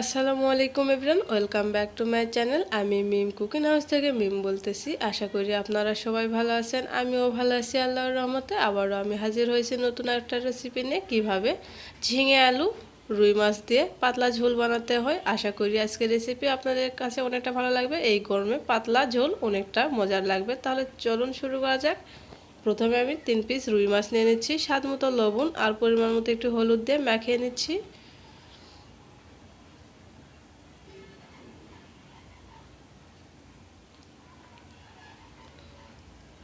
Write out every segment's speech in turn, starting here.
আসসালামু আলাইকুম everyone, welcome back to my channel. আমি মিম কুকিং হাউস থেকে মিম বলতেছি। আশা করি আপনারা সবাই ভালো আছেন, আমিও ভালো আছি আল্লাহর রহমতে। আবারও আমি হাজির হয়েছি নতুন একটা রেসিপি নিয়ে। কীভাবে? ঝিঙে আলু, রুই মাছ দিয়ে পাতলা ঝোল বানাতে হয়। আশা করি আজকের রেসিপি আপনাদের কাছে অনেকটা ভালো লাগবে। এই গরমে পাতলা ঝোল অনেকটা মজার লাগবে। তাহলে চলুন শুরু করা যাক। প্রথমে আমি তিন পিস রুই মাছ নিয়ে নিচ্ছি। স্বাদ মতো লবণ আর পরিমাণ মতো একটু হলুদ দিয়ে মাখিয়ে নিচ্ছি।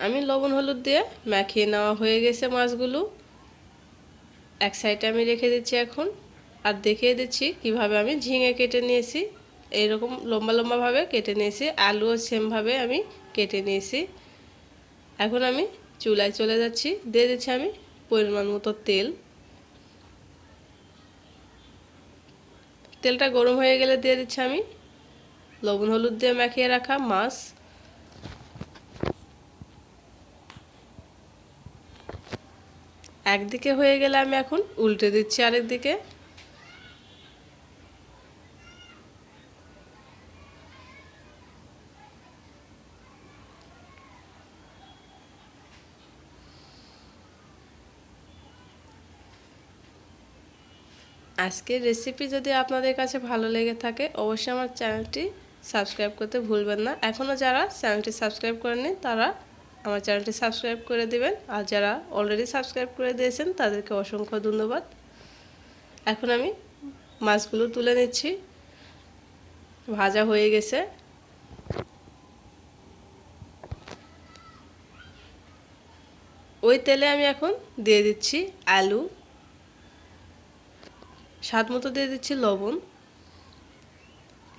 আমি লবণ, হলুদ দিয়ে মাখিয়ে নেওয়া হয়ে গেছে মাছগুলো। এক সাইডে আমি রেখে দিচ্ছি এখন, আর দেখিয়ে দিচ্ছি কীভাবে আমি ঝিঙে কেটে নিয়েছি। এইরকম লম্বা লম্বাভাবে কেটে নিয়েছি, আলুও সেমভাবে আমি কেটে নিয়েছি। এখন আমি চুলায় চলে যাচ্ছি, দিয়ে দিচ্ছি আমি পরিমাণ মতো তেল। তেলটা গরম হয়ে গেলে দিয়ে দিচ্ছি আমি লবণ, হলুদ দিয়ে মাখিয়ে রাখা মাছ। একদিকে হয়ে গেলে আমি এখন উল্টে দিচ্ছি আরেক দিকে। আজকের রেসিপি যদি আপনাদের কাছে ভালো লেগে থাকে, অবশ্যই আমার চ্যানেলটি সাবস্ক্রাইব করতে ভুলবেন না। এখনও যারা চ্যানেলটি সাবস্ক্রাইব করেননি, তারা আমার চ্যানেলটি সাবস্ক্রাইব করে দেবেন। আর যারা অলরেডি সাবস্ক্রাইব করে দিয়েছেন, তাদেরকে অসংখ্য ধন্যবাদ। এখন আমি মাছগুলো তুলে নিচ্ছি। ভাজা হয়ে গেছে। ওই তেলে আমি এখন দিয়ে দিচ্ছি আলু। স্বাদ মতো দিয়ে দিচ্ছি লবণ।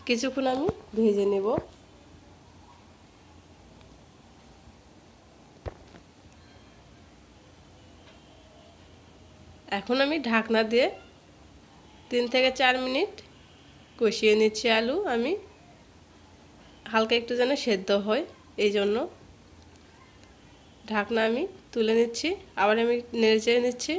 কিছুক্ষণ আমি ভেজে নেব। এখন আমি ঢাকনা দিয়ে তিন থেকে চার মিনিট কষিয়ে নিচ্ছি আলু। আমি হালকা একটু যেন সেদ্ধ হয়, এই জন্য ঢাকনা আমি তুলে নিচ্ছি। আবার আমি নেড়ে চেড়ে নিচ্ছি।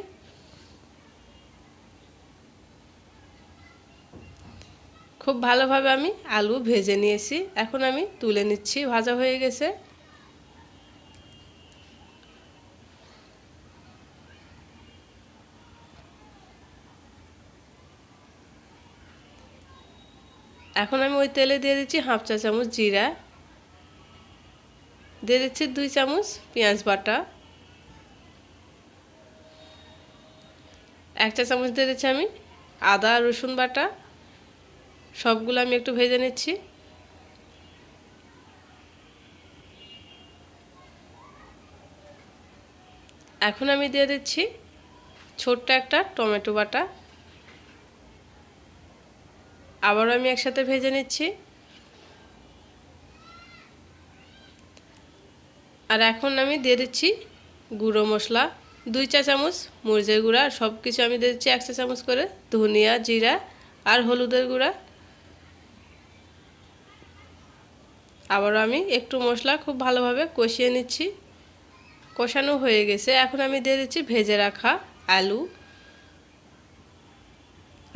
খুব ভালোভাবে আমি আলু ভেজে নিয়েছি। এখন আমি তুলে নিচ্ছি, ভাজা হয়ে গেছে। এখন আমি ওই তেলে দিয়ে দিচ্ছি হাফ চা চামচ জিরা। দিয়ে দিচ্ছি দুই চামচ পেঁয়াজ বাটা। এক চা চামচ দিয়ে দিচ্ছি আমি আদা, রসুন বাটা। সবগুলো আমি একটু ভেজে নিচ্ছি। এখন আমি দিয়ে দিচ্ছি ছোট্ট একটা টমেটো বাটা। আবারও আমি একসাথে ভেজে নিচ্ছি। আর এখন আমি দিয়ে দিচ্ছি গুঁড়ো মশলা, দুই চা চামচ মরিচের গুঁড়া সব কিছু আমি দিয়ে দিচ্ছি এক চা চামচ করে ধনিয়া জিরা আর হলুদের গুঁড়া। আবারও আমি একটু মশলা খুব ভালোভাবে কষিয়ে নিচ্ছি। কষানো হয়ে গেছে। এখন আমি দিয়ে দিচ্ছি ভেজে রাখা আলু।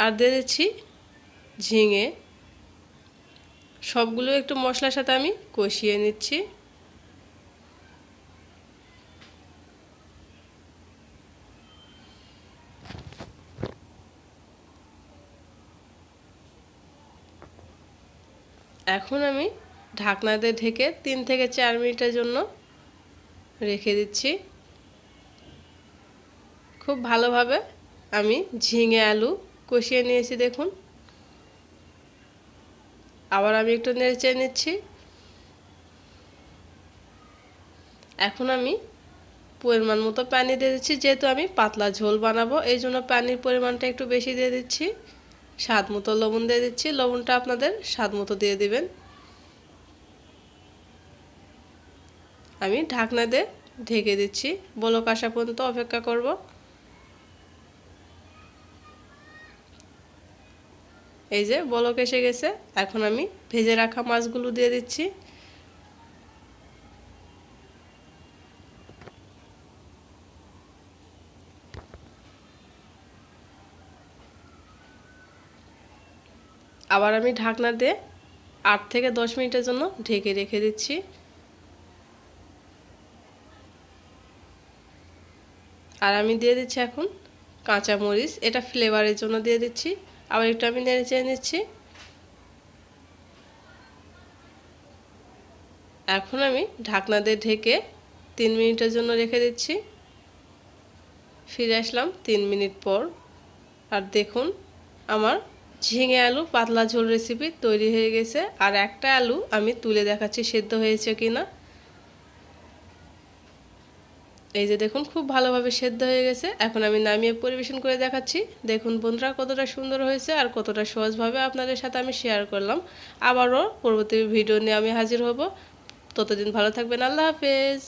আর দিয়ে দিচ্ছি ঝিঙে, সবগুলো একটু মশলার সাথে আমি কষিয়ে নিচ্ছি। এখন আমি ঢাকনা দিয়ে ঢেকে তিন থেকে চার মিনিটের জন্য রেখে দিচ্ছি। খুব ভালোভাবে আমি ঝিঙে আলু কষিয়ে নিয়েছি দেখুন। আবার আমি একটু নেড়ে চেয়ে নিচ্ছি। এখন আমি পরিমাণ মতো পানি দিয়ে দিচ্ছি, যেহেতু আমি পাতলা ঝোল বানাবো, এই জন্য পানির পরিমাণটা একটু বেশি দিয়ে দিচ্ছি। স্বাদ মতো লবণ দিয়ে দিচ্ছি, লবণটা আপনাদের স্বাদ মতো দিয়ে দিবেন। আমি ঢাকনা দিয়ে ঢেকে দিচ্ছি। বলক আসা পর্যন্ত অপেক্ষা করব। এই যে বলক এসে গেছে, এখন আমি ভেজে রাখা মাছগুলো দিয়ে দিচ্ছি। আবার আমি ঢাকনা দিয়ে আট থেকে দশ মিনিটের জন্য ঢেকে রেখে দিচ্ছি। আর আমি দিয়ে দিচ্ছি এখন কাঁচা মরিচ এটা ফ্লেভারের জন্য দিয়ে দিচ্ছি। আবার একটু আমি নেড়ে চেড়ে নিচ্ছি। এখন আমি ঢাকনা দিয়ে ঢেকে তিন মিনিটের জন্য রেখে দিচ্ছি। ফিরে আসলাম তিন মিনিট পর। আর দেখুন, আমার ঝিঙে আলু পাতলা ঝোল রেসিপি তৈরি হয়ে গেছে। আর একটা আলু আমি তুলে দেখাচ্ছি, সেদ্ধ হয়েছে কি না এই যে দেখুন, খুব ভালোভাবে সেদ্ধ হয়ে গেছে। এখন আমি নামিয়ে পরিবেশন করে দেখাচ্ছি। দেখুন বন্ধুরা, কতটা সুন্দর হয়েছে আর কতটা সহজভাবে আপনাদের সাথে আমি শেয়ার করলাম। আবারও পরবর্তী ভিডিও নিয়ে আমি হাজির হব। ততদিন ভালো থাকবেন। আল্লাহ হাফেজ।